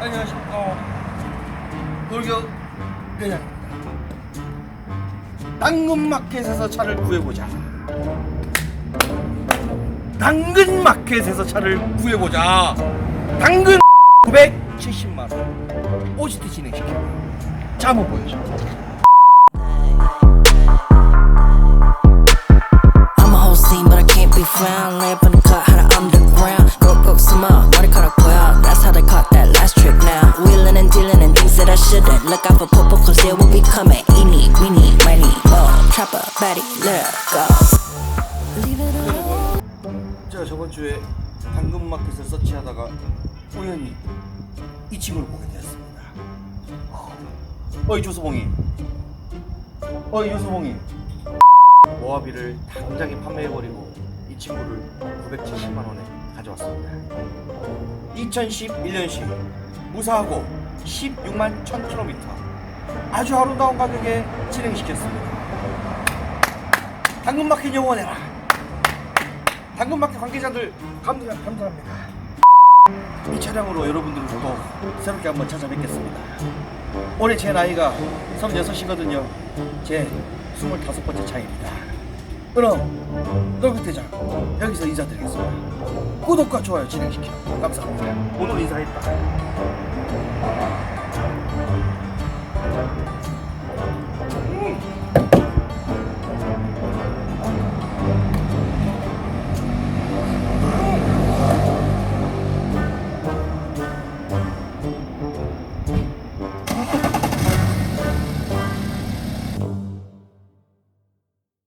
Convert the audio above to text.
안녕하십니까. 돌격 대장입니다. 당근마켓에서 차를 구해보자. 당근마켓에서 차를 구해보자. 당근 970만 원. 오시트 진행시켜. 자, 한번 보여줘. I shouldn't. Look out for cause they will be coming. Eeny, meeny, miny, mo. Trapper, baddie, let her go. Leave it alone. 제가 저번 주에 당근마켓을 서치하다가 우연히 이 친구를 보게 되었습니다. 어이 조수봉이. 어이 조수봉이. 모하비를 당장에 판매해버리고 이 친구를 970만 원에 가져왔습니다. 2011년식 무사하고 16만 1000km 아주 아름다운 가격에 진행시켰습니다. 당근마켓 영원해라. 당근마켓 관계자들 감사, 감사합니다. 이 차량으로 여러분들을 또 새롭게 한번 찾아뵙겠습니다. 올해 제 나이가 36이거든요. 제 25번째 차입니다. 그럼 돌격대장 여기서 인사드리겠습니다. 구독과 좋아요 진행시켜 감사합니다. 오늘 인사했다.